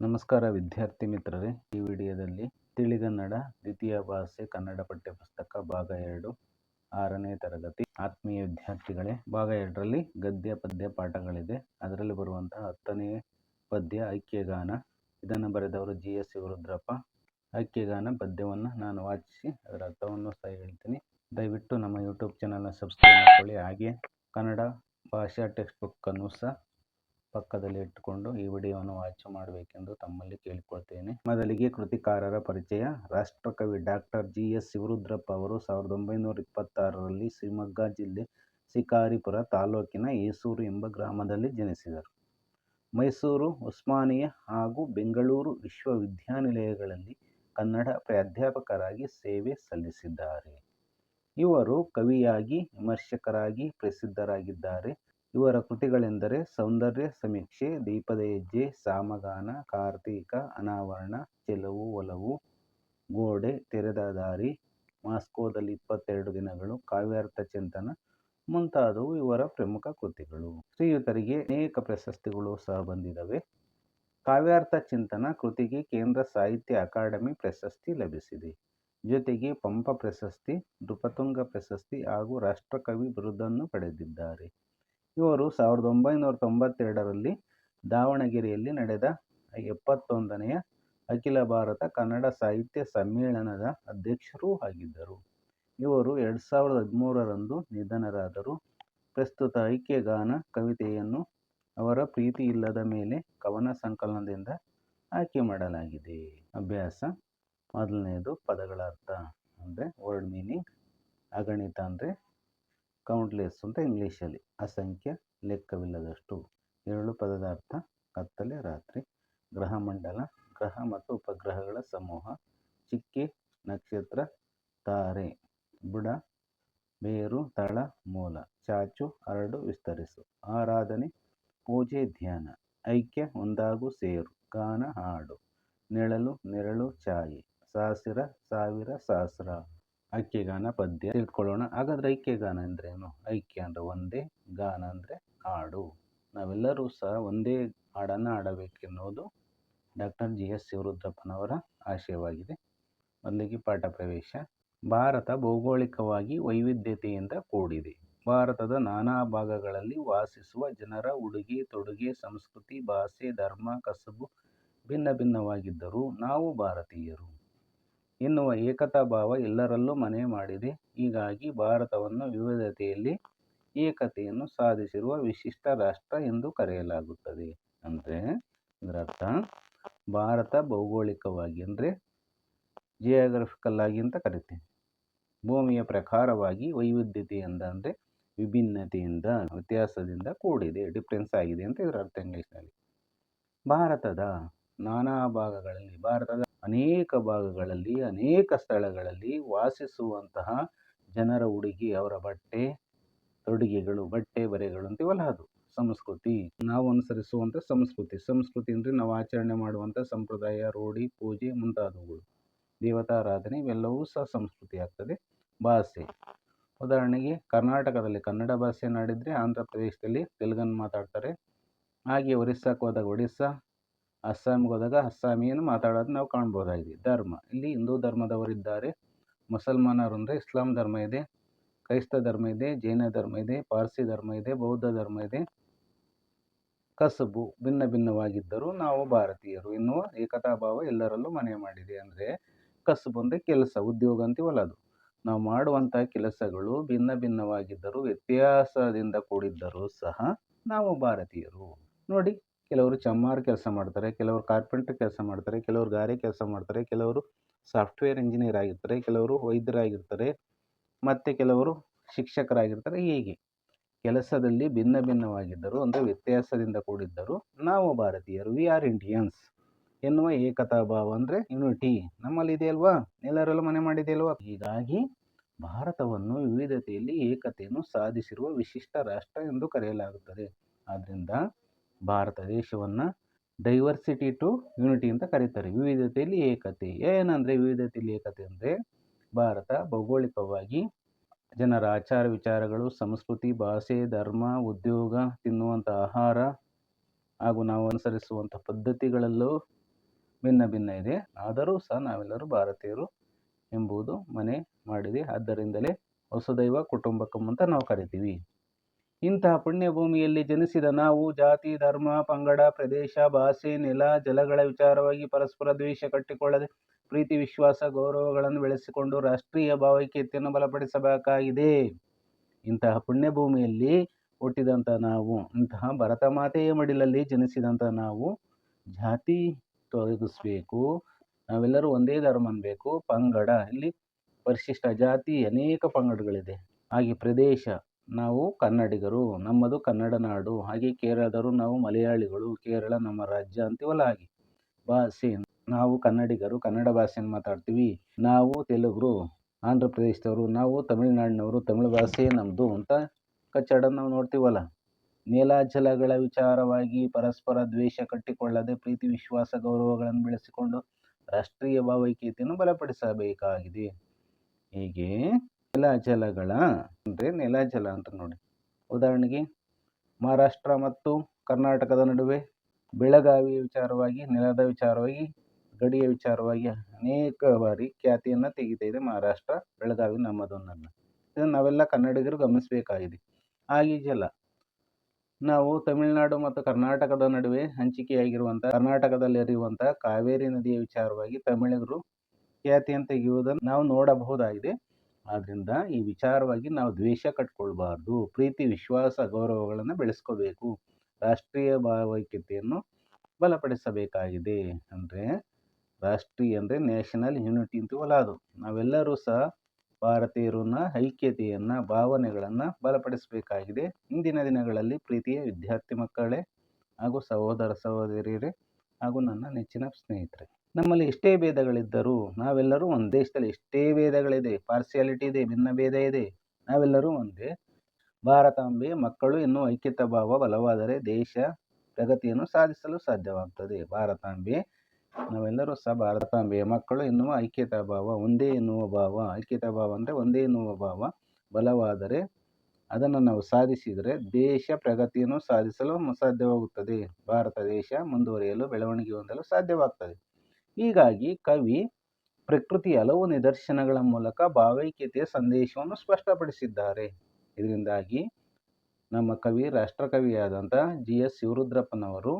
ನಮಸ್ಕಾರ ವಿದ್ಯಾರ್ಥಿ ಮಿತ್ರರೇ. ಈ ವಿಡಿಯೋದಲ್ಲಿ ತಿಳಿಗನ್ನಡ ದ್ವಿತೀಯ ಭಾಷೆ ಕನ್ನಡ ಪಠ್ಯಪುಸ್ತಕ ಭಾಗ ಎರಡು, ಆರನೇ ತರಗತಿ. ಆತ್ಮೀಯ ವಿದ್ಯಾರ್ಥಿಗಳೇ, ಭಾಗ ಎರಡರಲ್ಲಿ ಗದ್ಯ, ಪದ್ಯ ಪಾಠಗಳಿದೆ. ಅದರಲ್ಲಿ ಬರುವಂತಹ ಹತ್ತನೇ ಪದ್ಯ ಐಕ್ಯಗಾನ. ಇದನ್ನು ಬರೆದವರು ಜಿ ಎಸ್ ರುದ್ರಪ್ಪ ಐಕ್ಯಗಾನ ಪದ್ಯವನ್ನು ನಾನು ವಾಚಿಸಿ ಅದರ ಅರ್ಥವನ್ನು ಸಹ ಹೇಳ್ತೀನಿ. ದಯವಿಟ್ಟು ನಮ್ಮ ಯೂಟ್ಯೂಬ್ ಚಾನಲ್ನ ಸಬ್ಸ್ಕ್ರೈಬ್ ಮಾಡ್ಕೊಳ್ಳಿ. ಹಾಗೆ ಕನ್ನಡ ಭಾಷಾ ಟೆಕ್ಸ್ಟ್ ಬುಕ್ಕನ್ನು ಸಹ ಪಕ್ಕದಲ್ಲಿ ಇಟ್ಟುಕೊಂಡು ಈ ವಿಡಿಯೋವನ್ನು ವಾಚ್ ಮಾಡಬೇಕೆಂದು ತಮ್ಮಲ್ಲಿ ಕೇಳಿಕೊಳ್ತೇನೆ. ಮೊದಲಿಗೆ ಕೃತಿಕಾರರ ಪರಿಚಯ. ರಾಷ್ಟ್ರಕವಿ ಡಾಕ್ಟರ್ ಜಿ ಎಸ್ ಶಿವರುದ್ರಪ್ಪ ಅವರು ಸಾವಿರದ ಒಂಬೈನೂರ ಇಪ್ಪತ್ತಾರರಲ್ಲಿ ಶಿವಮೊಗ್ಗ ಜಿಲ್ಲೆ ಶಿಕಾರಿಪುರ ತಾಲೂಕಿನ ಏಸೂರು ಎಂಬ ಗ್ರಾಮದಲ್ಲಿ ಜನಿಸಿದರು. ಮೈಸೂರು, ಉಸ್ಮಾನಿಯಾ ಹಾಗೂ ಬೆಂಗಳೂರು ವಿಶ್ವವಿದ್ಯಾನಿಲಯಗಳಲ್ಲಿ ಕನ್ನಡ ಪ್ರಾಧ್ಯಾಪಕರಾಗಿ ಸೇವೆ ಸಲ್ಲಿಸಿದ್ದಾರೆ. ಇವರು ಕವಿಯಾಗಿ, ವಿಮರ್ಶಕರಾಗಿ ಪ್ರಸಿದ್ಧರಾಗಿದ್ದಾರೆ. ಇವರ ಕೃತಿಗಳೆಂದರೆ ಸೌಂದರ್ಯ ಸಮೀಕ್ಷೆ, ದೀಪದ ಹೆಜ್ಜೆ, ಸಾಮಗಾನ, ಕಾರ್ತೀಕ, ಅನಾವರಣ, ಚೆಲುವು, ಒಲವು, ಗೋಡೆ, ತೆರೆದ ದಾರಿ, ಮಾಸ್ಕೋದಲ್ಲಿ ಇಪ್ಪತ್ತೆರಡು ದಿನಗಳು, ಕಾವ್ಯಾರ್ಥ ಚಿಂತನ ಮುಂತಾದವು ಇವರ ಪ್ರಮುಖ ಕೃತಿಗಳು. ಶ್ರೀಯುತರಿಗೆ ಅನೇಕ ಪ್ರಶಸ್ತಿಗಳು ಸಹ ಬಂದಿದ್ದಾವೆ ಕಾವ್ಯಾರ್ಥ ಚಿಂತನ ಕೃತಿಗೆ ಕೇಂದ್ರ ಸಾಹಿತ್ಯ ಅಕಾಡೆಮಿ ಪ್ರಶಸ್ತಿ ಲಭಿಸಿದೆ. ಜೊತೆಗೆ ಪಂಪ ಪ್ರಶಸ್ತಿ ನೃಪತುಂಗ ಪ್ರಶಸ್ತಿ ಹಾಗೂ ರಾಷ್ಟ್ರಕವಿ ಬಿರುದನ್ನು ಪಡೆದಿದ್ದಾರೆ. ಇವರು ಸಾವಿರದ ಒಂಬೈನೂರ ತೊಂಬತ್ತೆರಡರಲ್ಲಿ ದಾವಣಗೆರೆಯಲ್ಲಿ ನಡೆದ ಎಪ್ಪತ್ತೊಂದನೆಯ ಅಖಿಲ ಭಾರತ ಕನ್ನಡ ಸಾಹಿತ್ಯ ಸಮ್ಮೇಳನದ ಅಧ್ಯಕ್ಷರೂ ಆಗಿದ್ದರು. ಇವರು ಎರಡು ಸಾವಿರದ ಹದಿಮೂರರಂದು ನಿಧನರಾದರು. ಪ್ರಸ್ತುತ ಐಕ್ಯಗಾನ ಕವಿತೆಯನ್ನು ಅವರ ಪ್ರೀತಿ ಇಲ್ಲದ ಮೇಲೆ ಕವನ ಸಂಕಲನದಿಂದ ಆಯ್ಕೆ ಮಾಡಲಾಗಿದೆ. ಅಭ್ಯಾಸ ಮೊದಲನೆಯದು ಪದಗಳ ಅರ್ಥ ಅಂದರೆ ವರ್ಡ್ ಮೀನಿಂಗ್ ಅಗಣಿತ ಅಂದರೆ ಕೌಂಟ್ಲೆಸ್ ಅಂತ ಇಂಗ್ಲೀಷಲ್ಲಿ ಅಸಂಖ್ಯ ಲೆಕ್ಕವಿಲ್ಲದಷ್ಟು ಏಳು ಪದದ ಅರ್ಥ ಕತ್ತಲೆ, ರಾತ್ರಿ ಗ್ರಹಮಂಡಲ ಗ್ರಹ ಮತ್ತು ಉಪಗ್ರಹಗಳ ಸಮೂಹ, ಚಿಕ್ಕೆ ನಕ್ಷತ್ರ, ತಾರೆ, ಬುಡ, ಬೇರು, ತಳ, ಮೂಲ, ಚಾಚು, ಹರಡು, ವಿಸ್ತರಿಸು. ಆರಾಧನೆ, ಪೂಜೆ, ಧ್ಯಾನ, ಐಕ್ಯ, ಒಂದಾಗು, ಸೇರು, ಗಾನ, ಹಾಡು, ನೆಳಲು, ನೆರಳು, ಛಾಯೆ, ಸಾಸಿರ, ಸಾವಿರ ಸಹಸ್ರ ಐಕ್ಯಗಾನ ಪದ್ಯ ತಿಳ್ಕೊಳ್ಳೋಣ. ಹಾಗಾದ್ರೆ ಐಕ್ಯಗಾನ ಏನು ಐಕ್ಯ ಅಂದರೆ ಒಂದೇ, ಗಾನ ಅಂದರೆ ಹಾಡು. ನಾವೆಲ್ಲರೂ ಸಹ ಒಂದೇ ಹಾಡನ್ನು ಹಾಡಬೇಕೆನ್ನುವುದು ಡಾಕ್ಟರ್ ಜಿ ಎಸ್ ಶಿವರುದ್ರಪ್ಪನವರ ಆಶಯವಾಗಿದೆ. ಮೊದಲಿಗೆ ಪಾಠ ಪ್ರವೇಶ. ಭಾರತ ಭೌಗೋಳಿಕವಾಗಿ ವೈವಿಧ್ಯತೆಯಿಂದ ಕೂಡಿದೆ. ಭಾರತದ ನಾನಾ ಭಾಗಗಳಲ್ಲಿ ವಾಸಿಸುವ ಜನರ ಉಡುಗೆ, ತೊಡುಗೆ, ಸಂಸ್ಕೃತಿ, ಭಾಷೆ, ಧರ್ಮ, ಕಸಬು ಭಿನ್ನ ಭಿನ್ನವಾಗಿದ್ದರೂ ನಾವು ಭಾರತೀಯರು. ಎನ್ನುವ ಏಕತಾ ಭಾವ ಎಲ್ಲರಲ್ಲೂ ಮನೆ ಮಾಡಿದೆ. ಹೀಗಾಗಿ ಭಾರತವನ್ನು ವಿವಿಧತೆಯಲ್ಲಿ ಏಕತೆಯನ್ನು ಸಾಧಿಸಿರುವ ವಿಶಿಷ್ಟ ರಾಷ್ಟ್ರ ಎಂದು ಕರೆಯಲಾಗುತ್ತದೆ. ಅಂದರೆ ಇದರರ್ಥ ಭಾರತ ಭೌಗೋಳಿಕವಾಗಿ ಅಂದರೆ ಜಿಯೋಗ್ರಫಿಕಲ್ ಆಗಿ ಅಂತ ಕರಿತೀವಿ ಭೂಮಿಯ ಪ್ರಕಾರವಾಗಿ ವೈವಿಧ್ಯತೆಯಿಂದ ಅಂದರೆ ವಿಭಿನ್ನತೆಯಿಂದ, ವ್ಯತ್ಯಾಸದಿಂದ ಕೂಡಿದೆ ಡಿಫ್ರೆನ್ಸ್ ಆಗಿದೆ ಅಂತ ಇದರ ಅರ್ಥ ಇಂಗ್ಲೀಷ್ನಲ್ಲಿ. ಭಾರತದ ನಾನಾ ಭಾಗಗಳಲ್ಲಿ, ಭಾರತದ ಅನೇಕ ಭಾಗಗಳಲ್ಲಿ, ಅನೇಕ ಸ್ಥಳಗಳಲ್ಲಿ ವಾಸಿಸುವಂತಹ ಜನರ ಉಡುಗೆ ಅವರ ಬಟ್ಟೆ, ತೊಡುಗೆಗಳು, ಬಟ್ಟೆ ಬರೆಗಳು ಅಂತೀವಲ್ಲ ಅದು, ಸಂಸ್ಕೃತಿ. ನಾವು ಅನುಸರಿಸುವಂಥ ಸಂಸ್ಕೃತಿ. ಸಂಸ್ಕೃತಿ ಅಂದರೆ ನಾವು ಆಚರಣೆ ಮಾಡುವಂಥ ಸಂಪ್ರದಾಯ, ರೂಢಿ, ಪೂಜೆ ಮುಂತಾದವುಗಳು. ದೇವತಾರಾಧನೆ ಇವೆಲ್ಲವೂ ಸಹ ಸಂಸ್ಕೃತಿ ಆಗ್ತದೆ. ಭಾಷೆ. ಉದಾಹರಣೆಗೆ ಕರ್ನಾಟಕದಲ್ಲಿ ಕನ್ನಡ ಭಾಷೆ ನಾಡಿದರೆ ಆಂಧ್ರ ಪ್ರದೇಶದಲ್ಲಿ ತೆಲುಗನ್ನು ಮಾತಾಡ್ತಾರೆ. ಹಾಗೆ ಒರಿಸ್ಸಾಕ್ಕೆ ಹೋದಾಗ ಒಡಿಸ್ಸಾ ಅಸ್ಸಾಂಗೆ ಹೋದಾಗ ಅಸ್ಸಾಮಿಯನ್ನು ಮಾತಾಡೋದು ನಾವು ಕಾಣ್ಬೋದಾಗಿದೆ. ಧರ್ಮ. ಇಲ್ಲಿ ಹಿಂದೂ ಧರ್ಮದವರಿದ್ದಾರೆ ಮುಸಲ್ಮಾನರು ಅಂದರೆ ಇಸ್ಲಾಂ ಧರ್ಮ ಇದೆ, ಕ್ರೈಸ್ತ ಧರ್ಮ ಇದೆ, ಜೈನ ಧರ್ಮ ಇದೆ, ಪಾರ್ಸಿ ಧರ್ಮ ಇದೆ, ಬೌದ್ಧ ಧರ್ಮ ಇದೆ. ಕಸಬು ಭಿನ್ನ ಭಿನ್ನವಾಗಿದ್ದರೂ ನಾವು ಭಾರತೀಯರು ಎನ್ನುವ ಏಕತಾಭಾವ ಎಲ್ಲರಲ್ಲೂ ಮನೆ ಮಾಡಿದೆ ಅಂದರೆ ಕಸಬು ಅಂದರೆ ಕೆಲಸ, ಉದ್ಯೋಗ ಅಂತೀವಲ್ಲ ಅದು. ನಾವು ಮಾಡುವಂಥ ಕೆಲಸಗಳು ಭಿನ್ನ ಭಿನ್ನವಾಗಿದ್ದರೂ ವ್ಯತ್ಯಾಸದಿಂದ ಕೂಡಿದ್ದರೂ ಸಹ ನಾವು ಭಾರತೀಯರು. ನೋಡಿ. ಕೆಲವರು ಚಮ್ಮಾರು ಕೆಲಸ ಮಾಡ್ತಾರೆ, ಕೆಲವರು ಕಾರ್ಪೆಂಟರ್ ಕೆಲಸ ಮಾಡ್ತಾರೆ, ಕೆಲವರು ಗಾರೆ ಕೆಲಸ ಮಾಡ್ತಾರೆ, ಕೆಲವರು ಸಾಫ್ಟ್ವೇರ್ ಇಂಜಿನಿಯರ್ ಆಗಿರ್ತಾರೆ, ಕೆಲವರು ವೈದ್ಯರಾಗಿರ್ತಾರೆ, ಮತ್ತು ಕೆಲವರು ಶಿಕ್ಷಕರಾಗಿರ್ತಾರೆ, ಹೀಗೆ. ಕೆಲಸದಲ್ಲಿ ಭಿನ್ನ ಭಿನ್ನವಾಗಿದ್ದರು ಅಂದರೆ ವ್ಯತ್ಯಾಸದಿಂದ ಕೂಡಿದ್ದರು, ನಾವು ಭಾರತೀಯರು ವಿ ಆರ್ ಇಂಡಿಯನ್ಸ್ ಎನ್ನುವ ಏಕತಾ ಭಾವ ಅಂದರೆ ಯುನಿಟಿ ನಮ್ಮಲ್ಲಿ ಇದೆ ಅಲ್ವಾ? ಎಲ್ಲರಲ್ಲೂ ಮನೆ ಮಾಡಿದೆಯಲ್ವಾ ಹೀಗಾಗಿ ಭಾರತವನ್ನು ವಿವಿಧತೆಯಲ್ಲಿ ಏಕತೆಯನ್ನು ಸಾಧಿಸಿರುವ ವಿಶಿಷ್ಟ ರಾಷ್ಟ್ರ ಎಂದು ಕರೆಯಲಾಗುತ್ತದೆ. ಆದ್ದರಿಂದ ಭಾರತ ದೇಶವನ್ನು ಡೈವರ್ಸಿಟಿ ಟು ಯೂನಿಟಿ ಅಂತ ಕರೀತಾರೆ. ವಿವಿಧತೆಯಲ್ಲಿ ಏಕತೆ, ಏನಂದರೆ ವಿವಿಧತೆಯಲ್ಲಿ ಏಕತೆ ಅಂದರೆ ಭಾರತ ಭೌಗೋಳಿಕವಾಗಿ ಜನರ ಆಚಾರ ವಿಚಾರಗಳು, ಸಂಸ್ಕೃತಿ, ಭಾಷೆ, ಧರ್ಮ, ಉದ್ಯೋಗ ತಿನ್ನುವಂಥ ಆಹಾರ ಹಾಗೂ ನಾವು ಅನುಸರಿಸುವಂಥ ಪದ್ಧತಿಗಳಲ್ಲೂ ಭಿನ್ನ ಭಿನ್ನ ಇದೆ. ಆದರೂ ಸಹ ನಾವೆಲ್ಲರೂ ಭಾರತೀಯರು ಎಂಬುದು ಮನೆ ಮಾಡಿದೆ. ಆದ್ದರಿಂದಲೇ ವಸುದೈವ ಕುಟುಂಬಕಂ ಅಂತ ನಾವು ಕರಿತೀವಿ. ಇಂತಹ ಪುಣ್ಯಭೂಮಿಯಲ್ಲಿ ಜನಿಸಿದ ನಾವು ಜಾತಿ, ಧರ್ಮ, ಪಂಗಡ, ಪ್ರದೇಶ, ಭಾಷೆ, ನೆಲ, ಜಲಗಳ ವಿಚಾರವಾಗಿ ಪರಸ್ಪರ ದ್ವೇಷ ಕಟ್ಟಿಕೊಳ್ಳದೆ ಪ್ರೀತಿ, ವಿಶ್ವಾಸ, ಗೌರವಗಳನ್ನು ಬೆಳೆಸಿಕೊಂಡು ರಾಷ್ಟ್ರೀಯ ಭಾವೈಕ್ಯತೆಯನ್ನು ಬಲಪಡಿಸಬೇಕಾಗಿದೆ. ಇಂತಹ ಪುಣ್ಯಭೂಮಿಯಲ್ಲಿ ಹುಟ್ಟಿದಂಥ ನಾವು, ಇಂತಹ ಭರತ ಮಾತೆಯ ಮಡಿಲಲ್ಲಿ ಜನಿಸಿದಂಥ ನಾವು ಜಾತಿ ತೊಲಗಿಸ್ಬೇಕು ನಾವೆಲ್ಲರೂ ಒಂದೇ ಧರ್ಮ ಅನ್ಬೇಕು. ಪಂಗಡ, ಇಲ್ಲಿ ಪರಿಶಿಷ್ಟ ಜಾತಿ ಅನೇಕ ಪಂಗಡಗಳಿದೆ. ಹಾಗೆ ಪ್ರದೇಶ ನಾವು ಕನ್ನಡಿಗರು, ನಮ್ಮದು ಕನ್ನಡ ನಾಡು, ಹಾಗೆ ಕೇರಳದವರು ನಾವು ಮಲಯಾಳಿಗಳು, ಕೇರಳ ನಮ್ಮ ರಾಜ್ಯ ಅಂತೀವಲ್ಲ ಹಾಗೆ. ಭಾಷೆ, ನಾವು ಕನ್ನಡಿಗರು, ಕನ್ನಡ ಭಾಷೆಯನ್ನು ಮಾತಾಡ್ತೀವಿ. ನಾವು ತೆಲುಗರು ಆಂಧ್ರ ಪ್ರದೇಶದವರು ನಾವು ತಮಿಳುನಾಡಿನವರು, ತಮಿಳು ಭಾಷೆ ನಮ್ಮದು ಅಂತ ಕಚ್ಚಡ ನಾವು ನೋಡ್ತೀವಲ್ಲ. ನೆಲ ಜಲಗಳ ವಿಚಾರವಾಗಿ ಪರಸ್ಪರ ದ್ವೇಷ ಕಟ್ಟಿಕೊಳ್ಳದೆ ಪ್ರೀತಿ, ವಿಶ್ವಾಸ, ಗೌರವಗಳನ್ನು ಬೆಳೆಸಿಕೊಂಡು ರಾಷ್ಟ್ರೀಯ ಭಾವೈಕ್ಯತೆಯನ್ನು ಬಲಪಡಿಸಬೇಕಾಗಿದೆ. ಹೀಗೆ ನೆಲ ಜಲಗಳ ಅಂದರೆ ನೆಲ ಜಲ ಅಂತ ನೋಡಿ. ಉದಾಹರಣೆಗೆ ಮಹಾರಾಷ್ಟ್ರ ಮತ್ತು ಕರ್ನಾಟಕದ ನಡುವೆ ಬೆಳಗಾವಿಯ ವಿಚಾರವಾಗಿ, ನೆಲದ ವಿಚಾರವಾಗಿ, ಗಡಿಯ ವಿಚಾರವಾಗಿ ಅನೇಕ ಬಾರಿ ಖ್ಯಾತಿಯನ್ನು ತೆಗಿತಾ ಇದೆ ಮಹಾರಾಷ್ಟ್ರ, ಬೆಳಗಾವಿ ನಮ್ಮದೊಂದನ್ನು. ಇದನ್ನು ನಾವೆಲ್ಲ ಕನ್ನಡಿಗರು ಗಮನಿಸಬೇಕಾಗಿದೆ. ಹಾಗೆ ಜಲ. ನಾವು ತಮಿಳುನಾಡು ಮತ್ತು ಕರ್ನಾಟಕದ ನಡುವೆ ಹಂಚಿಕೆಯಾಗಿರುವಂಥ ಕರ್ನಾಟಕದಲ್ಲಿ ಹರಿಯುವಂಥ ಕಾವೇರಿ ನದಿಯ ವಿಚಾರವಾಗಿ ತಮಿಳಿಗರು ಖ್ಯಾತಿಯನ್ನು ತೆಗೆಯುವುದನ್ನು ನಾವು ನೋಡಬಹುದಾಗಿದೆ. ಆದ್ದರಿಂದ ಈ ವಿಚಾರವಾಗಿ ನಾವು ದ್ವೇಷ ಕಟ್ಕೊಳ್ಬಾರ್ದು, ಪ್ರೀತಿ, ವಿಶ್ವಾಸ, ಗೌರವಗಳನ್ನು ಬೆಳೆಸ್ಕೋಬೇಕು. ರಾಷ್ಟ್ರೀಯ ಭಾವೈಕ್ಯತೆಯನ್ನು ಬಲಪಡಿಸಬೇಕಾಗಿದೆ ಅಂದರೆ ರಾಷ್ಟ್ರೀಯ ಅಂದರೆ ನ್ಯಾಷನಲ್ ಯೂನಿಟಿ ಅಂತೀವಲ್ಲ ಅದು ನಾವೆಲ್ಲರೂ ಸಹ ಭಾರತೀಯರನ್ನ, ಐಕ್ಯತೆಯನ್ನು, ಭಾವನೆಗಳನ್ನು ಬಲಪಡಿಸಬೇಕಾಗಿದೆ. ಇಂದಿನ ದಿನಗಳಲ್ಲಿ ಪ್ರೀತಿಯ ವಿದ್ಯಾರ್ಥಿ ಮಕ್ಕಳೇ ಹಾಗೂ ಸಹೋದರ ಸಹೋದರಿಯರೇ ಹಾಗೂ ನನ್ನ ನೆಚ್ಚಿನ ಸ್ನೇಹಿತರೆ. ನಮ್ಮಲ್ಲಿ ಎಷ್ಟೇ ಭೇದಗಳಿದ್ದರೂ ನಾವೆಲ್ಲರೂ ಒಂದು ದೇಶದಲ್ಲಿ ಎಷ್ಟೇ ಭೇದಗಳಿದೆ ಪಾರ್ಸಿಯಾಲಿಟಿ ಇದೆ ಭಿನ್ನ ಭೇದ ಇದೆ, ನಾವೆಲ್ಲರೂ ಒಂದೇ. ಭಾರತಾಂಬೆ ಮಕ್ಕಳು ಇನ್ನೂ ಐಕ್ಯತಾ ಭಾವ ಬಲವಾದರೆ ದೇಶ ಪ್ರಗತಿಯನ್ನು ಸಾಧಿಸಲು ಸಾಧ್ಯವಾಗ್ತದೆ. ಭಾರತಾಂಬೆ, ನಾವೆಲ್ಲರೂ ಸಹ ಭಾರತಾಂಬೆಯ ಮಕ್ಕಳು ಎನ್ನುವ ಐಕ್ಯತಾ ಭಾವ, ಒಂದೇ ಎನ್ನುವ ಭಾವ, ಐಕ್ಯತಾ ಭಾವ ಅಂದರೆ ಒಂದೇ ಎನ್ನುವ ಭಾವ ಬಲವಾದರೆ ಅದನ್ನು ನಾವು ಸಾಧಿಸಿದರೆ ದೇಶ ಪ್ರಗತಿಯನ್ನು ಸಾಧಿಸಲು ಸಾಧ್ಯವಾಗುತ್ತದೆ. ಭಾರತ ದೇಶ ಮುಂದುವರಿಯಲು, ಬೆಳವಣಿಗೆ ಹೊಂದಲು ಸಾಧ್ಯವಾಗ್ತದೆ. ಹೀಗಾಗಿ ಕವಿ ಪ್ರಕೃತಿಯ ಹಲವು ನಿದರ್ಶನಗಳ ಮೂಲಕ ಭಾವೈಕ್ಯತೆಯ ಸಂದೇಶವನ್ನು ಸ್ಪಷ್ಟಪಡಿಸಿದ್ದಾರೆ. ಇದರಿಂದಾಗಿ ನಮ್ಮ ಕವಿ, ರಾಷ್ಟ್ರಕವಿಯಾದಂಥ ಜಿ. ಎಸ್. ಶಿವರುದ್ರಪ್ಪನವರು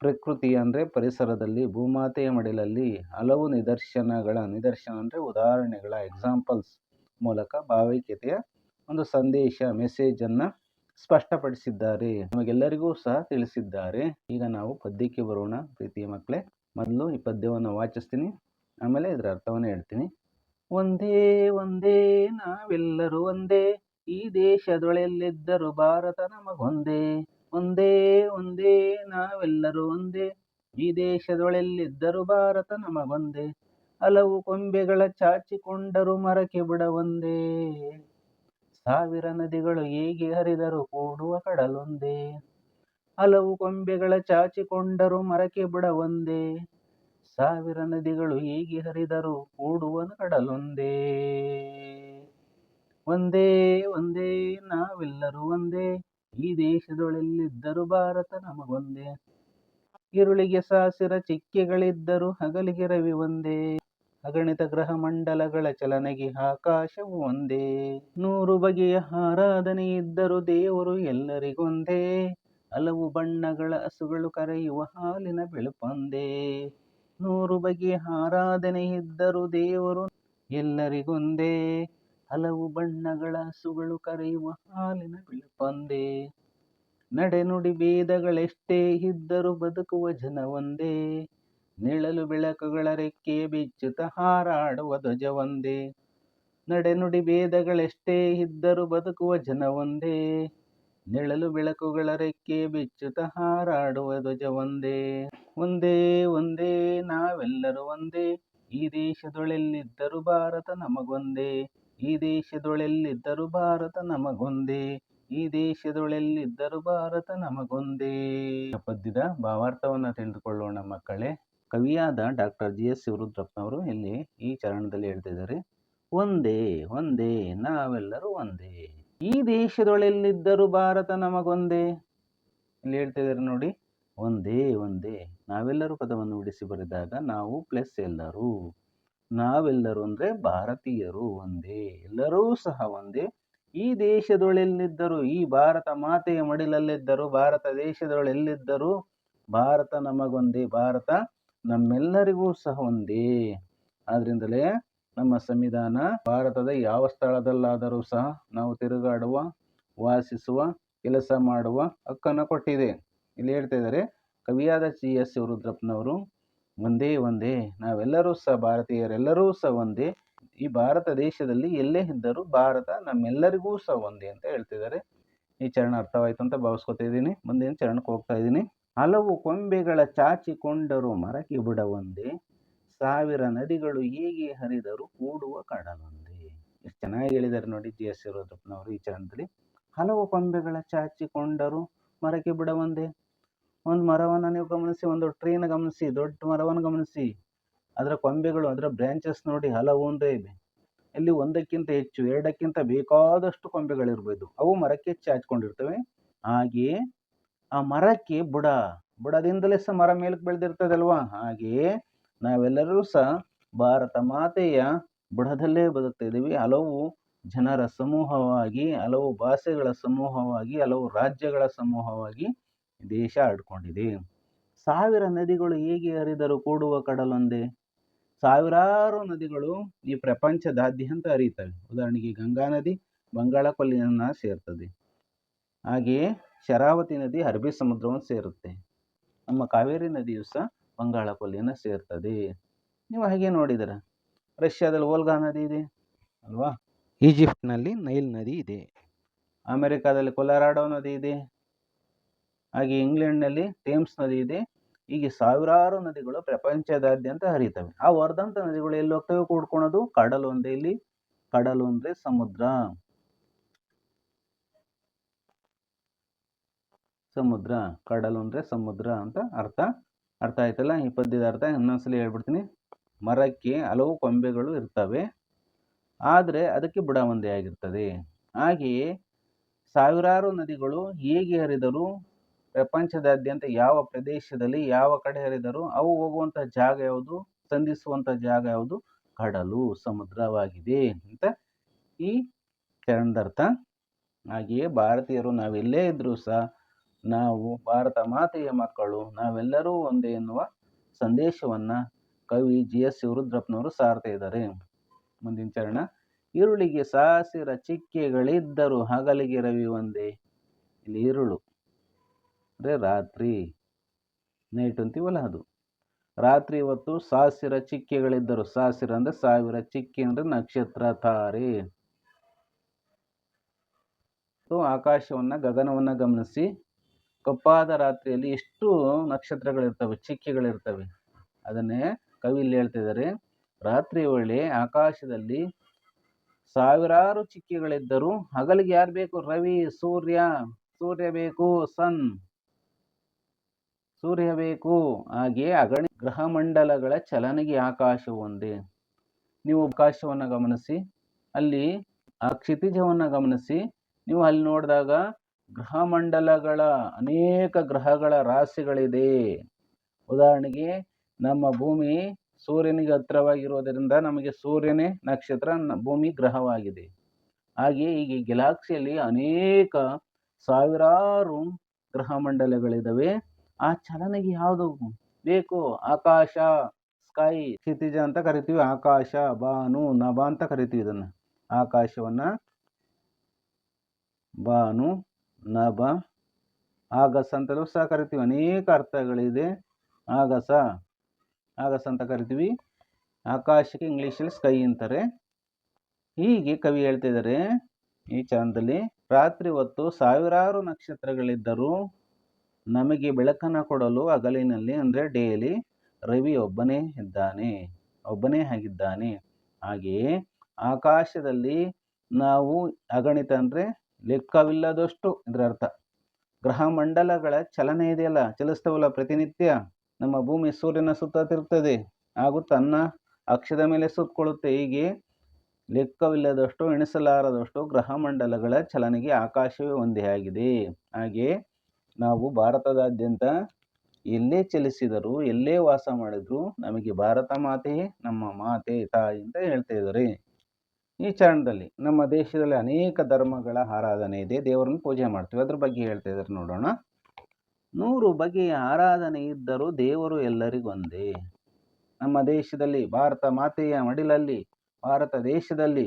ಪ್ರಕೃತಿ ಅಂದರೆ ಪರಿಸರದಲ್ಲಿ, ಭೂಮಾತೆಯ ಮಡಿಲಲ್ಲಿ ಹಲವು ನಿದರ್ಶನಗಳ, ನಿದರ್ಶನ ಅಂದರೆ ಉದಾಹರಣೆಗಳ ಎಕ್ಸಾಂಪಲ್ಸ್ ಮೂಲಕ ಭಾವೈಕ್ಯತೆಯ ಒಂದು ಸಂದೇಶ ಮೆಸೇಜನ್ನು ಸ್ಪಷ್ಟಪಡಿಸಿದ್ದಾರೆ. ನಮಗೆಲ್ಲರಿಗೂ ಸಹ ತಿಳಿಸಿದ್ದಾರೆ. ಈಗ ನಾವು ಪದ್ಯಕ್ಕೆ ಬರೋಣ. ಪ್ರೀತಿಯ ಮಕ್ಕಳೇ ಮೊದಲು ಈ ಪದ್ಯವನ್ನು ವಾಚಿಸ್ತೀನಿ. ಆಮೇಲೆ ಇದರ ಅರ್ಥವನ್ನು ಹೇಳ್ತೀನಿ. ಒಂದೇ ಒಂದೇ, ನಾವೆಲ್ಲರೂ ಒಂದೇ, ಈ ದೇಶದೊಳೆಲ್ಲಿದ್ದರೂ ಭಾರತ ನಮಗೊಂದೇ ಒಂದೇ. ಒಂದೇ ನಾವೆಲ್ಲರೂ ಒಂದೇ, ಈ ದೇಶದೊಳೆಲ್ಲಿದ್ದರೂ ಭಾರತ ನಮಗೊಂದೇ ಹಲವು ಕೊಂಬೆಗಳ ಚಾಚಿಕೊಂಡರು ಮರಕ್ಕೆ ಬಿಡ ಒಂದೇ. ಸಾವಿರ ನದಿಗಳು ಹೇಗೆ ಹರಿದರು ಕೂಡುವ ಕಡಲೊಂದೇ. ಹಲವು ಕೊಂಬೆಗಳ ಚಾಚಿಕೊಂಡರು ಮರಕೆ ಬುಡ ಒಂದೇ. ಸಾವಿರ ನದಿಗಳು ಹೀಗೆ ಹರಿದರು ಕೂಡುವ ಕಡಲೊಂದೇ. ಒಂದೇ ಒಂದೇ, ನಾವೆಲ್ಲರೂ ಒಂದೇ. ಈ ದೇಶದೊಳೆಲ್ಲಿದ್ದರು ಭಾರತ ನಮಗೊಂದೇ. ಇರುಳಿಗೆ ಸಾಸಿರ ಚಿಕ್ಕೆಗಳಿದ್ದರು ಹಗಲಿಗೆ ರವಿ ಒಂದೇ. ಅಗಣಿತ ಗ್ರಹ ಮಂಡಲಗಳ ಚಲನೆಗೆ ಆಕಾಶವು ಒಂದೇ. ನೂರು ಬಗೆಯ ಆರಾಧನೆ ಇದ್ದರು ದೇವರು ಎಲ್ಲರಿಗೊಂದೇ. ಹಲವು ಬಣ್ಣಗಳ ಹಸುಗಳು ಕರೆಯುವ ಹಾಲಿನ ಬೆಳುಪೊಂದೇ. ನೂರು ಬಗೆಯ ಆರಾಧನೆ ಇದ್ದರು ದೇವರು ಎಲ್ಲರಿಗೊಂದೇ. ಹಲವು ಬಣ್ಣಗಳ ಹಸುಗಳು ಕರೆಯುವ ಹಾಲಿನ ಬೆಳುಪೊಂದೇ. ನಡೆನುಡಿ ಭೇದಗಳೆಷ್ಟೇ ಇದ್ದರೂ ಬದುಕುವ ಜನ ಒಂದೇ ನಿಳಲು ಬೆಳಕುಗಳ ರೆಕ್ಕೆ ಬಿಚ್ಚುತ್ತ ಹಾರಾಡುವ ಧ್ವಜ ಒಂದೇ ನಡೆನುಡಿ ಭೇದಗಳೆಷ್ಟೇ ಇದ್ದರೂ ಬದುಕುವ ಜನ ಒಂದೇ ನಿಳಲು ಬೆಳಕುಗಳ ರೆಕ್ಕೆ ಬಿಚ್ಚುತ್ತ ಹಾರಾಡುವ ಧ್ವಜ ಒಂದೇ ಒಂದೇ ಒಂದೇ, ನಾವೆಲ್ಲರೂ ಒಂದೇ. ಈ ದೇಶದೊಳೆಲ್ಲಿದ್ದರೂ ಭಾರತ ನಮಗೊಂದೇ, ಈ ದೇಶದೊಳೆಲ್ಲಿದ್ದರೂ ಭಾರತ ನಮಗೊಂದೇ, ಈ ದೇಶದೊಳೆಲ್ಲಿದ್ದರೂ ಭಾರತ ನಮಗೊಂದೇ. ಪದ್ಯದ ಭಾವಾರ್ಥವನ್ನು ತಿಳಿದುಕೊಳ್ಳೋಣ ಮಕ್ಕಳೇ. ಕವಿಯಾದ ಡಾಕ್ಟರ್ ಜಿ ಎಸ್ ಶಿವರುದ್ರಪ್ಪನವರು ಇಲ್ಲಿ ಈ ಚರಣದಲ್ಲಿ ಹೇಳ್ತಿದ್ದಾರೆ. ಒಂದೇ ಒಂದೇ, ನಾವೆಲ್ಲರೂ ಒಂದೇ. ಈ ದೇಶದೊಳೆಲ್ಲಿದ್ದರೂ ಭಾರತ ನಮಗೊಂದೇ. ಇಲ್ಲಿ ಹೇಳ್ತಿದ್ದಾರೆ ನೋಡಿ, ಒಂದೇ ಒಂದೇ. ನಾವೆಲ್ಲರೂ ಪದವನ್ನು ಬಿಡಿಸಿ ಬರೆದಾಗ ನಾವು ಪ್ಲಸ್ ಎಲ್ಲರೂ. ನಾವೆಲ್ಲರೂ ಅಂದರೆ ಭಾರತೀಯರು ಒಂದೇ. ಎಲ್ಲರೂ ಸಹ ಒಂದೇ. ಈ ದೇಶದೊಳೆಲ್ಲಿದ್ದರು, ಈ ಭಾರತ ಮಾತೆಯ ಮಡಿಲಲ್ಲಿದ್ದರು, ಭಾರತ ದೇಶದೊಳೆಲ್ಲಿದ್ದರೂ ಭಾರತ ನಮಗೊಂದೇ, ಭಾರತ ನಮ್ಮೆಲ್ಲರಿಗೂ ಸಹ ಒಂದೇ. ಆದ್ರಿಂದಲೇ ನಮ್ಮ ಸಂವಿಧಾನ ಭಾರತದ ಯಾವ ಸ್ಥಳದಲ್ಲಾದರೂ ಸಹ ನಾವು ತಿರುಗಾಡುವ, ವಾಸಿಸುವ, ಕೆಲಸ ಮಾಡುವ ಹಕ್ಕನ್ನು ಕೊಟ್ಟಿದೆ. ಇಲ್ಲಿ ಹೇಳ್ತಾ ಇದ್ದಾರೆ, ಕವಿಯಾದ ಸಿ ಎಸ್ ರುದ್ರಪ್ಪನವರು, ಒಂದೇ ಒಂದೇ, ನಾವೆಲ್ಲರೂ ಸಹ ಭಾರತೀಯರೆಲ್ಲರೂ ಸಹ ಒಂದೇ. ಈ ಭಾರತ ದೇಶದಲ್ಲಿ ಎಲ್ಲೇ ಇದ್ದರೂ ಭಾರತ ನಮ್ಮೆಲ್ಲರಿಗೂ ಸಹ ಒಂದೇ ಅಂತ ಹೇಳ್ತಿದ್ದಾರೆ ಈ ಚರಣ ಅರ್ಥವಾಯಿತು ಅಂತ ಭಾವಿಸ್ಕೊತಾ ಮುಂದಿನ ಚರಣಕ್ಕೆ ಹೋಗ್ತಾ ಇದ್ದೀನಿ. ಹಲವು ಕೊಂಬೆಗಳ ಚಾಚಿಕೊಂಡರು ಮರಕ್ಕೆ ಬಿಡ ಒಂದೇ. ಸಾವಿರ ನದಿಗಳು ಹೇಗೆ ಹರಿದರು ಕೂಡುವ ಕಡಲೊಂದೇ. ಎಷ್ಟು ಚೆನ್ನಾಗಿ ಹೇಳಿದ್ದಾರೆ ನೋಡಿ ಜಿ ಎಸ್ ಯಡಿಯೂರಪ್ಪನವರು ಈ ಚರಣದಲ್ಲಿ ಹಲವು ಕೊಂಬೆಗಳ ಚಾಚಿಕೊಂಡರು ಮರಕ್ಕೆ ಬಿಡ ಒಂದೇ. ಮರವನ್ನು ನೀವು ಗಮನಿಸಿ, ಒಂದು ಟ್ರೀನ ಗಮನಿಸಿ, ದೊಡ್ಡ ಮರವನ್ನು ಗಮನಿಸಿ. ಅದರ ಕೊಂಬೆಗಳು, ಅದರ ಬ್ರಾಂಚಸ್ ನೋಡಿ ಹಲವು ಒಂದೇ ಇವೆ. ಇಲ್ಲಿ ಒಂದಕ್ಕಿಂತ ಹೆಚ್ಚು, ಎರಡಕ್ಕಿಂತ ಬೇಕಾದಷ್ಟು ಕೊಂಬೆಗಳಿರ್ಬೋದು. ಅವು ಮರಕ್ಕೆ ಚಾಚಿಕೊಂಡಿರ್ತವೆ. ಹಾಗೆಯೇ ಆ ಮರಕ್ಕೆ ಬುಡ. ಬುಡದಿಂದಲೇ ಸಹ ಮರ ಮೇಲಕ್ಕೆ ಬೆಳೆದಿರ್ತದಲ್ವಾ? ಹಾಗೆಯೇ ನಾವೆಲ್ಲರೂ ಸಹ ಭಾರತ ಮಾತೆಯ ಬುಡದಲ್ಲೇ ಬದುಕ್ತಾ ಇದ್ದೀವಿ ಹಲವು ಜನರ ಸಮೂಹವಾಗಿ, ಹಲವು ಭಾಷೆಗಳ ಸಮೂಹವಾಗಿ, ಹಲವು ರಾಜ್ಯಗಳ ಸಮೂಹವಾಗಿ ದೇಶ ಆಡ್ಕೊಂಡಿದೆ. ಸಾವಿರ ನದಿಗಳು ಹೇಗೆ ಹರಿದರೂ ಕೂಡುವ ಕಡಲೊಂದೇ? ಸಾವಿರಾರು ನದಿಗಳು ಈ ಪ್ರಪಂಚದಾದ್ಯಂತ ಹರಿಯುತ್ತವೆ. ಉದಾಹರಣೆಗೆ ಗಂಗಾ ನದಿ ಬಂಗಾಳಕೊಲ್ಲಿಯನ್ನು ಸೇರ್ತದೆ. ಹಾಗೆಯೇ ಶರಾವತಿ ನದಿ ಅರಬ್ಬಿ ಸಮುದ್ರವನ್ನು ಸೇರುತ್ತೆ. ನಮ್ಮ ಕಾವೇರಿ ನದಿಯು ಸಹ ಬಂಗಾಳ ಕೊಲ್ಲಿಯನ್ನು ಸೇರ್ತದೆ. ನೀವು ಹಾಗೆ ನೋಡಿದರೆ. ರಷ್ಯಾದಲ್ಲಿ ಓಲ್ಗಾ ನದಿ ಇದೆ ಅಲ್ವಾ? ಈಜಿಪ್ಟ್ನಲ್ಲಿ ನೈಲ್ ನದಿ ಇದೆ. ಅಮೆರಿಕಾದಲ್ಲಿ ಕೊಲರಾಡೋ ನದಿ ಇದೆ. ಹಾಗೆ ಇಂಗ್ಲೆಂಡ್ನಲ್ಲಿ ಟೇಮ್ಸ್ ನದಿ ಇದೆ. ಹೀಗೆ ಸಾವಿರಾರು ನದಿಗಳು ಪ್ರಪಂಚದಾದ್ಯಂತ ಹರಿತವೆ. ಆ ವರ್ಧಂತ ನದಿಗಳು ಎಲ್ಲಿ ಹೋಗ್ತವೆ ಕೂಡ್ಕೊಳೋದು? ಕಡಲು ಒಂದೇ ಇಲ್ಲಿ. ಕಡಲು ಅಂದ್ರೆ ಸಮುದ್ರ. ಸಮುದ್ರ. ಕಡಲು ಅಂದ್ರೆ ಸಮುದ್ರ ಅಂತ ಅರ್ಥ. ಅರ್ಥ ಆಯ್ತಲ್ಲ? ಈ ಪದ್ಯದ ಅರ್ಥ ಇನ್ನೊಂದ್ಸಲಿ ಹೇಳ್ಬಿಡ್ತೀನಿ. ಮರಕ್ಕೆ ಹಲವು ಕೊಂಬೆಗಳು ಇರ್ತವೆ. ಆದರೆ ಅದಕ್ಕೆ ಬುಡ ಒಂದೇ ಆಗಿರ್ತದೆ. ಹಾಗೆಯೇ ಸಾವಿರಾರು ನದಿಗಳು ಹೇಗೆ ಹರಿದರೂ, ಪ್ರಪಂಚದಾದ್ಯಂತ ಯಾವ ಪ್ರದೇಶದಲ್ಲಿ ಯಾವ ಕಡೆ ಹರಿದರೂ, ಅವು ಹೋಗುವಂಥ ಜಾಗ ಯಾವುದು? ಸಂಧಿಸುವಂಥ ಜಾಗ ಯಾವುದು? ಕಡಲು, ಸಮುದ್ರವಾಗಿದೆ ಅಂತ ಈ ಚರಣದರ್ಥ ಹಾಗೆಯೇ ಭಾರತೀಯರು ನಾವೆಲ್ಲೇ ಇದ್ದರೂ ಸಹ ನಾವು ಭಾರತ ಮಾತೆಯ ಮಕ್ಕಳು, ನಾವೆಲ್ಲರೂ ಒಂದೇ ಎನ್ನುವ ಸಂದೇಶವನ್ನು ಕವಿ ಜಿ ಎಸ್ ಶಿವರುದ್ರಪ್ಪನವರು ಸಾರ್ತಾ ಇದ್ದಾರೆ. ಮುಂದಿನ ಚರಣ ಈರುಳಿಗೆ ಸಾಸಿರ ಚಿಕ್ಕೆಗಳಿದ್ದರು ಹಗಲಿಗೆ ರವಿ ಒಂದೇ. ಇಲ್ಲಿ ಈರುಳು ಅಂದರೆ ರಾತ್ರಿ ನೈಟ್ ಅಂತೀವಲ್ಲ ಅದು. ರಾತ್ರಿ ಹೊತ್ತು ಸಾಸಿರ ಚಿಕ್ಕೆಗಳಿದ್ದರು, ಸಾಸಿರ ಅಂದರೆ ಸಾವಿರ, ಚಿಕ್ಕೆ ಅಂದರೆ ನಕ್ಷತ್ರ, ತಾರೆ. ಆಕಾಶವನ್ನು, ಗಗನವನ್ನು ಗಮನಿಸಿ. ಕಪ್ಪಾದ ರಾತ್ರಿಯಲ್ಲಿ ಎಷ್ಟು ನಕ್ಷತ್ರಗಳಿರ್ತವೆ, ಚಿಕ್ಕೆಗಳಿರ್ತವೆ. ಅದನ್ನೇ ಕವಿಯಲ್ಲಿ ಹೇಳ್ತಿದ್ದಾರೆ. ರಾತ್ರಿ ವೇಳೆ ಆಕಾಶದಲ್ಲಿ ಸಾವಿರಾರು ಚಿಕ್ಕೆಗಳಿದ್ದರು ಹಗಲಿಗೆ ಯಾರು ಬೇಕು? ರವಿ, ಸೂರ್ಯ ಸೂರ್ಯ ಬೇಕು, ಸನ್. ಸೂರ್ಯ ಬೇಕು. ಹಾಗೆ ಅಗಣಿ ಗ್ರಹ ಮಂಡಲಗಳ ಚಲನೆಗೆ ಆಕಾಶ ಒಂದೇ. ನೀವು ಆಕಾಶವನ್ನು ಗಮನಿಸಿ, ಅಲ್ಲಿ ಆ ಕ್ಷಿತಿಜವನ್ನು ಗಮನಿಸಿ, ನೀವು ಅಲ್ಲಿ ನೋಡಿದಾಗ ಗ್ರಹ ಮಂಡಲಗಳ ಅನೇಕ ಗ್ರಹಗಳ ರಾಶಿಗಳಿದೆ. ಉದಾಹರಣೆಗೆ ನಮ್ಮ ಭೂಮಿ ಸೂರ್ಯನಿಗೆ ಹತ್ತಿರವಾಗಿರುವುದರಿಂದ ನಮಗೆ ಸೂರ್ಯನೇ ನಕ್ಷತ್ರ ಭೂಮಿ ಗ್ರಹವಾಗಿದೆ. ಹಾಗೆ ಈಗ ಗೆಲಾಕ್ಸಿಯಲ್ಲಿ ಅನೇಕ ಸಾವಿರಾರು ಗ್ರಹ ಮಂಡಲಗಳಿದ್ದಾವೆ ಆ ಚಲನೆಗೆ ಯಾವುದು ಬೇಕು? ಆಕಾಶ, ಸ್ಕೈ, ಕ್ಷಿತಿಜ ಅಂತ ಕರಿತೀವಿ. ಆಕಾಶ, ಬಾನು, ನಭ ಅಂತ ಕರಿತೀವಿ ಇದನ್ನು. ಆಕಾಶವನ್ನು, ಬಾನು ನಭ. ಆಗಸ ಅಂತಲೂ ಸಹ ಕರಿತೀವಿ. ಅನೇಕ ಅರ್ಥಗಳಿದೆ. ಆಗಸ. ಆಗಸ ಅಂತ ಕರಿತೀವಿ. ಆಕಾಶಕ್ಕೆ ಇಂಗ್ಲೀಷಲ್ಲಿ ಸ್ಕೈ ಅಂತಾರೆ. ಹೀಗೆ ಕವಿ ಹೇಳ್ತಿದ್ದಾರೆ ಈ ಚರಣದಲ್ಲಿ ರಾತ್ರಿ ಹೊತ್ತು ಸಾವಿರಾರು ನಕ್ಷತ್ರಗಳಿದ್ದರೂ ನಮಗೆ ಬೆಳಕನ್ನು ಕೊಡಲು ಹಗಲಿನಲ್ಲಿ, ಅಂದರೆ ಡೇಲಿ ರವಿ ಒಬ್ಬನೇ ಇದ್ದಾನೆ. ಒಬ್ಬನೇ ಆಗಿದ್ದಾನೆ. ಹಾಗೆಯೇ ಆಕಾಶದಲ್ಲಿ ನಾವು ಅಗಣಿತ ಅಂದರೆ ಲೆಕ್ಕವಿಲ್ಲದಷ್ಟು ಇದರ ಅರ್ಥ. ಗ್ರಹ ಮಂಡಲಗಳ ಚಲನೆ ಇದೆಯಲ್ಲ, ಚಲಿಸ್ತವಲ್ಲ ಪ್ರತಿನಿತ್ಯ? ನಮ್ಮ ಭೂಮಿ ಸೂರ್ಯನ ಸುತ್ತ ತಿರುತ್ತದೆ ಹಾಗೂ ತನ್ನ ಅಕ್ಷದ ಮೇಲೆ ಸುತ್ತಕೊಳ್ಳುತ್ತೆ. ಹೀಗೆ ಲೆಕ್ಕವಿಲ್ಲದಷ್ಟು, ಎಣಿಸಲಾರದಷ್ಟು ಗ್ರಹ ಮಂಡಲಗಳ ಚಲನೆಗೆ ಆಕಾಶವೇ ಒಂದೇ ಆಗಿದೆ. ಹಾಗೆ ನಾವು ಭಾರತದಾದ್ಯಂತ ಎಲ್ಲೇ ಚಲಿಸಿದರು, ಎಲ್ಲೇ ವಾಸ ಮಾಡಿದ್ರು ನಮಗೆ ಭಾರತ ಮಾತೆಯೇ ನಮ್ಮ ಮಾತೆ, ತಾಯಿ ಅಂತ ಹೇಳ್ತಾ ಇದ್ದಾರೆ. ಈ ಚರಣದಲ್ಲಿ ನಮ್ಮ ದೇಶದಲ್ಲಿ ಅನೇಕ ಧರ್ಮಗಳ ಆರಾಧನೆ ಇದೆ. ದೇವರನ್ನು ಪೂಜೆ ಮಾಡ್ತೀವಿ. ಅದ್ರ ಬಗ್ಗೆ ಹೇಳ್ತಾ ಇದ್ದಾರೆ ನೋಡೋಣ. ನೂರು ಬಗೆಯ ಆರಾಧನೆ ಇದ್ದರೂ ದೇವರು ಎಲ್ಲರಿಗೊಂದೇ ನಮ್ಮ ದೇಶದಲ್ಲಿ, ಭಾರತ ಮಾತೆಯ ಮಡಿಲಲ್ಲಿ, ಭಾರತ ದೇಶದಲ್ಲಿ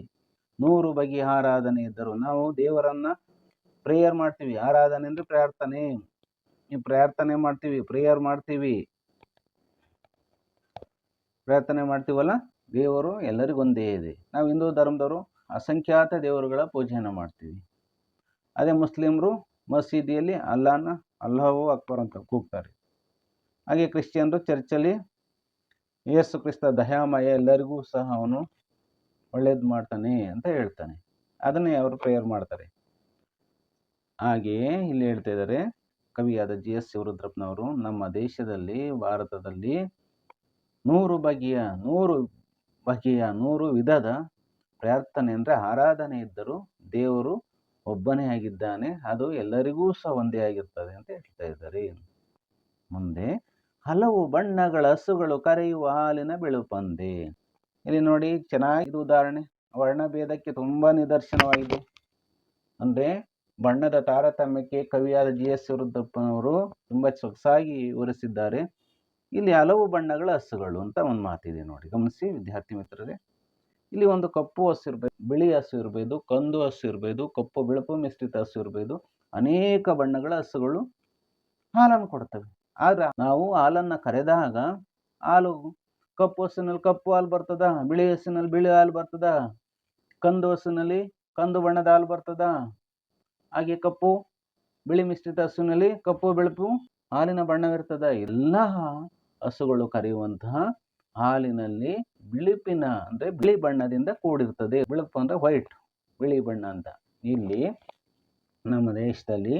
ನೂರು ಬಗೆಯ ಆರಾಧನೆ ಇದ್ದರು ನಾವು ದೇವರನ್ನ ಪ್ರೇಯರ್ ಮಾಡ್ತೀವಿ. ಆರಾಧನೆ ಅಂದ್ರೆ ಪ್ರಾರ್ಥನೆ. ಪ್ರಾರ್ಥನೆ ಮಾಡ್ತೀವಿ, ಪ್ರೇಯರ್ ಮಾಡ್ತೀವಿ. ಪ್ರಾರ್ಥನೆ ಮಾಡ್ತೀವಲ್ಲ? ದೇವರು ಎಲ್ಲರಿಗೊಂದೇ ಇದೆ. ನಾವು ಹಿಂದೂ ಧರ್ಮದವರು ಅಸಂಖ್ಯಾತ ದೇವರುಗಳ ಪೂಜೆಯನ್ನು ಮಾಡ್ತೀವಿ. ಅದೇ ಮುಸ್ಲಿಮರು ಮಸೀದಿಯಲ್ಲಿ ಅಲ್ಲಾನ ಅಲ್ಲಾಹು ಅಕ್ಬರ್ ಅಂತ ಕೂಗ್ತಾರೆ. ಹಾಗೆ ಕ್ರಿಶ್ಚಿಯನ್ರು ಚರ್ಚಲ್ಲಿ ಯೇಸು ಕ್ರಿಸ್ತ ದಯಾಮಯ ಎಲ್ಲರಿಗೂ ಸಹ ಅವನು ಒಳ್ಳೇದು ಮಾಡ್ತಾನೆ ಅಂತ ಹೇಳ್ತಾನೆ. ಅದನ್ನೇ ಅವರು ಪ್ರೇಯರ್ ಮಾಡ್ತಾರೆ. ಹಾಗೆಯೇ ಇಲ್ಲಿ ಹೇಳ್ತಾ ಇದ್ದಾರೆ, ಕವಿಯಾದ ಜಿ ಎಸ್ ಶಿವರುದ್ರಪ್ಪನವರು, ನಮ್ಮ ದೇಶದಲ್ಲಿ, ಭಾರತದಲ್ಲಿ ನೂರು ಬಗೆಯ, ನೂರು ಬಗೆಯ ನೂರು ವಿಧದ ಪ್ರಾರ್ಥನೆ ಅಂದರೆ ಆರಾಧನೆ ಇದ್ದರೂ ದೇವರು ಒಬ್ಬನೇ ಆಗಿದ್ದಾನೆ, ಅದು ಎಲ್ಲರಿಗೂ ಸಹ ಒಂದೇ ಆಗಿರ್ತದೆ ಅಂತ ಹೇಳ್ತಾ ಇದ್ದಾರೆ. ಮುಂದೆ, ಹಲವು ಬಣ್ಣಗಳ ಹಸುಗಳು ಕರೆಯುವ ಹಾಲಿನ ಬೆಳುಪಂದೆ ಇಲ್ಲಿ ನೋಡಿ ಚೆನ್ನಾಗಿದೆ ಉದಾಹರಣೆ. ವರ್ಣಭೇದಕ್ಕೆ ತುಂಬ ನಿದರ್ಶನವಾಗಿದೆ. ಅಂದರೆ, ಬಣ್ಣದ ತಾರತಮ್ಯಕ್ಕೆ ಕವಿಯಾದ ಜಿ ಎಸ್ ವಿರುದ್ಧಪ್ಪನವರು ತುಂಬ ಸೊಗಸಾಗಿ ವಿವರಿಸಿದ್ದಾರೆ ಇಲ್ಲಿ ಹಲವು ಬಣ್ಣಗಳ ಹಸುಗಳು ಅಂತ ಒಂದು ಮಾತಿದೆ ನೋಡಿ. ಗಮನಿಸಿ ವಿದ್ಯಾರ್ಥಿ ಮಿತ್ರರೇ. ಇಲ್ಲಿ ಒಂದು ಕಪ್ಪು ಹಸು ಇರಬೇಕು ಬಿಳಿ ಹಸು ಇರ್ಬೋದು, ಕಂದು ಹಸು ಇರ್ಬೋದು, ಕಪ್ಪು ಬಿಳುಪು ಮಿಶ್ರಿತ ಹಸು ಇರ್ಬೋದು, ಅನೇಕ ಬಣ್ಣಗಳ ಹಸುಗಳು ಹಾಲನ್ನು ಕೊಡ್ತವೆ ಆದ್ರೆ ನಾವು ಹಾಲನ್ನು ಕರೆದಾಗ ಹಾಲು ಕಪ್ಪು ಹಸಿನಲ್ಲಿ ಕಪ್ಪು ಹಾಲು ಬರ್ತದ, ಬಿಳಿ ಹಸಿನಲ್ಲಿ ಬಿಳಿ ಹಾಲು ಬರ್ತದ, ಕಂದು ಹಸಿನಲ್ಲಿ ಕಂದು ಬಣ್ಣದ ಹಾಲು ಬರ್ತದ, ಹಾಗೆ ಕಪ್ಪು ಬಿಳಿ ಮಿಶ್ರಿತ ಹಸುವಿನಲ್ಲಿ ಕಪ್ಪು ಬಿಳುಪು ಹಾಲಿನ ಬಣ್ಣವಿರ್ತದ, ಎಲ್ಲ ಹಸುಗಳು ಕರೆಯುವಂತಹ ಹಾಲಿನಲ್ಲಿ ಬಿಳುಪಿನ ಅಂದರೆ ಬಿಳಿ ಬಣ್ಣದಿಂದ ಕೂಡಿರ್ತದೆ. ಬಿಳುಪು ಅಂದರೆ ವೈಟ್ ಬಿಳಿ ಬಣ್ಣ ಅಂತ. ಇಲ್ಲಿ ನಮ್ಮ ದೇಶದಲ್ಲಿ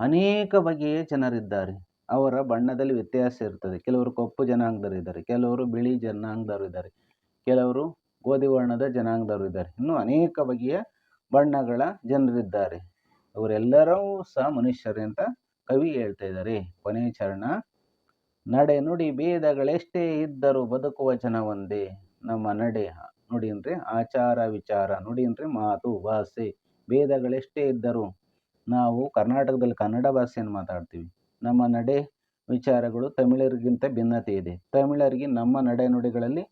ಅನೇಕ ಬಗೆಯ ಜನರಿದ್ದಾರೆ. ಅವರ ಬಣ್ಣದಲ್ಲಿ ವ್ಯತ್ಯಾಸ ಇರ್ತದೆ. ಕೆಲವರು ಕಪ್ಪು ಜನಾಂಗದವರು ಇದ್ದಾರೆ, ಕೆಲವರು ಬಿಳಿ ಜನಾಂಗದವರು ಇದ್ದಾರೆ, ಕೆಲವರು ಗೋಧಿ ವರ್ಣದ ಜನಾಂಗದವರು ಇದ್ದಾರೆ. ಇನ್ನು ಅನೇಕ ಬಗೆಯ ಬಣ್ಣಗಳ ಜನರಿದ್ದಾರೆ. ಅವರೆಲ್ಲರೂ ಸಹ ಮನುಷ್ಯರೇ ಅಂತ ಕವಿ ಹೇಳ್ತಾ ಇದ್ದಾರೆ. ಕೊನೆಯ ಚರಣ ನಡೆ ನುಡಿ ಭೇದಗಳೆಷ್ಟೇ ಇದ್ದರೂ ಬದುಕುವ ಜನ ಒಂದೇ. ನಮ್ಮ ನಡೆ ನುಡಿನ್ರಿ, ಆಚಾರ ವಿಚಾರ ನುಡಿನ್ರಿ, ಮಾತು ಭಾಷೆ ಭೇದಗಳೆಷ್ಟೇ ಇದ್ದರೂ ನಾವು ಕರ್ನಾಟಕದಲ್ಲಿ ಕನ್ನಡ ಭಾಷೆಯನ್ನು ಮಾತಾಡ್ತೀವಿ. ನಮ್ಮ ನಡೆ ವಿಚಾರಗಳು ತಮಿಳರಿಗಿಂತ ಭಿನ್ನತೆ ಇದೆ. ತಮಿಳರಿಗೆ ನಮ್ಮ ನಡೆ ನುಡಿಗಳಲ್ಲಿ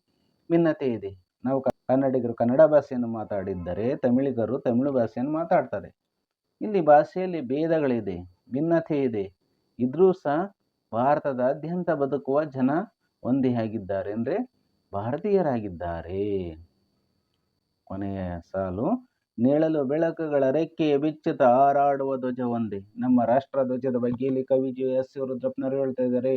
ಭಿನ್ನತೆ ಇದೆ. ನಾವು ಕನ್ನಡಿಗರು ಕನ್ನಡ ಭಾಷೆಯನ್ನು ಮಾತಾಡಿದ್ದರೆ ತಮಿಳಿಗರು ತಮಿಳು ಭಾಷೆಯನ್ನು ಮಾತಾಡ್ತಾರೆ. ಇಲ್ಲಿ ಭಾಷೆಯಲ್ಲಿ ಭೇದಗಳಿದೆ, ಭಿನ್ನತೆ ಇದೆ. ಇದ್ರೂ ಸಹ ಭಾರತದಾದ್ಯಂತ ಬದುಕುವ ಜನ ಒಂದೇ ಆಗಿದ್ದಾರೆ ಅಂದರೆ ಭಾರತೀಯರಾಗಿದ್ದಾರೆ. ಕೊನೆಯ ಸಾಲು, ನೇಳಲು ಬೆಳಕುಗಳ ರೆಕ್ಕೆ ಬಿಚ್ಚುತ್ತ ಹಾರಾಡುವ ಧ್ವಜ ಒಂದೇ ನಮ್ಮ ರಾಷ್ಟ್ರ ಧ್ವಜದ ಬಗ್ಗೆ ಇಲ್ಲಿ ಕವಿ ಜಿ. ಎಸ್. ರುದ್ರಪ್ಪನವರು ಹೇಳ್ತಾ ಇದ್ದಾರೆ,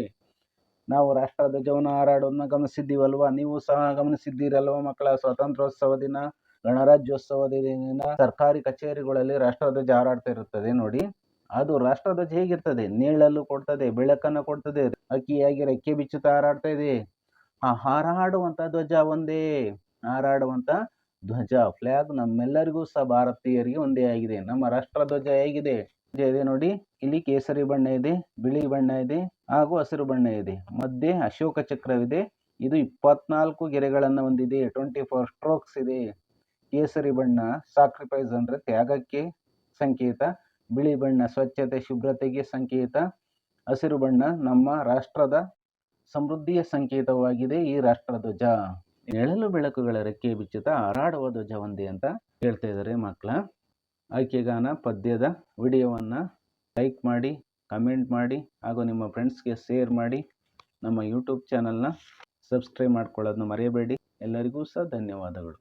ನಾವು ರಾಷ್ಟ್ರ ಧ್ವಜವನ್ನು ಹಾರಾಡೋದನ್ನ ಗಮನಿಸಿದ್ದೀವಲ್ವಾ? ನೀವು ಸಹ ಗಮನಿಸಿದ್ದೀರಲ್ವ ಮಕ್ಕಳ ಸ್ವಾತಂತ್ರ್ಯೋತ್ಸವ ದಿನ ಗಣರಾಜ್ಯೋತ್ಸವದ ದಿನ, ಸರ್ಕಾರಿ ಕಚೇರಿಗಳಲ್ಲಿ ರಾಷ್ಟ್ರಧ್ವಜ ಹಾರಾಡ್ತಾ ಇರುತ್ತದೆ. ನೋಡಿ ಅದು ರಾಷ್ಟ್ರಧ್ವಜ ಹೇಗಿರ್ತದೆ? ನೇಳಲು ಕೊಡ್ತದೆ, ಬೆಳಕನ್ನು ಕೊಡ್ತದೆ, ಅಕ್ಕಿಯಾಗಿ ರೆಕ್ಕೆ ಬಿಚ್ಚುತ್ತಾ ಹಾರಾಡ್ತಾ ಇದೆ. ಆ ಹಾರಾಡುವಂತ ಧ್ವಜ ಒಂದೇ, ಹಾರಾಡುವಂತ ಧ್ವಜ, ಫ್ಲಾಗ್ ನಮ್ಮೆಲ್ಲರಿಗೂ ಸಹ ಭಾರತೀಯರಿಗೆ ಒಂದೇ ಆಗಿದೆ. ನಮ್ಮ ರಾಷ್ಟ್ರ ಧ್ವಜ ಹೇಗಿದೆ? ಇದೆ ನೋಡಿ, ಇಲ್ಲಿ ಕೇಸರಿ ಬಣ್ಣ ಇದೆ, ಬಿಳಿ ಬಣ್ಣ ಇದೆ, ಹಾಗೂ ಹಸಿರು ಬಣ್ಣ ಇದೆ. ಮಧ್ಯೆ ಅಶೋಕ ಚಕ್ರವಿದೆ, ಇದು ಇಪ್ಪತ್ನಾಲ್ಕು ಗೆರೆಗಳನ್ನು ಹೊಂದಿದೆ ಟ್ವೆಂಟಿ ಫೋರ್ ಸ್ಟ್ರೋಕ್ಸ್ ಇದೆ. ಕೇಸರಿ ಬಣ್ಣ ಸಾಕ್ರಿಫೈಸ್ ಅಂದರೆ ತ್ಯಾಗಕ್ಕೆ ಸಂಕೇತ. ಬಿಳಿ ಬಣ್ಣ ಸ್ವಚ್ಛತೆ, ಶುಭ್ರತೆಗೆ ಸಂಕೇತ. ಹಸಿರು ಬಣ್ಣ ನಮ್ಮ ರಾಷ್ಟ್ರದ ಸಮೃದ್ಧಿಯ ಸಂಕೇತವಾಗಿದೆ ಈ ರಾಷ್ಟ್ರಧ್ವಜ ನೆಳಲು ಬೆಳಕುಗಳ ರೆಕ್ಕೆ ಬಿಚ್ಚುತ್ತಾ ಹಾರಾಡುವ ಧ್ವಜ ಒಂದೇ ಅಂತ ಹೇಳ್ತಾ ಇದ್ದಾರೆ ಮಕ್ಕಳ. ಆಯ್ಕೆಗಾನ ಪದ್ಯದ ವಿಡಿಯೋವನ್ನು ಲೈಕ್ ಮಾಡಿ, ಕಮೆಂಟ್ ಮಾಡಿ, ಹಾಗೂ ನಿಮ್ಮ ಫ್ರೆಂಡ್ಸ್ಗೆ ಶೇರ್ ಮಾಡಿ. ನಮ್ಮ ಯೂಟ್ಯೂಬ್ ಚಾನಲ್ನ ಸಬ್ಸ್ಕ್ರೈಬ್ ಮಾಡ್ಕೊಳ್ಳೋದನ್ನ ಮರೆಯಬೇಡಿ ಎಲ್ಲರಿಗೂ ಸಹ ಧನ್ಯವಾದಗಳು.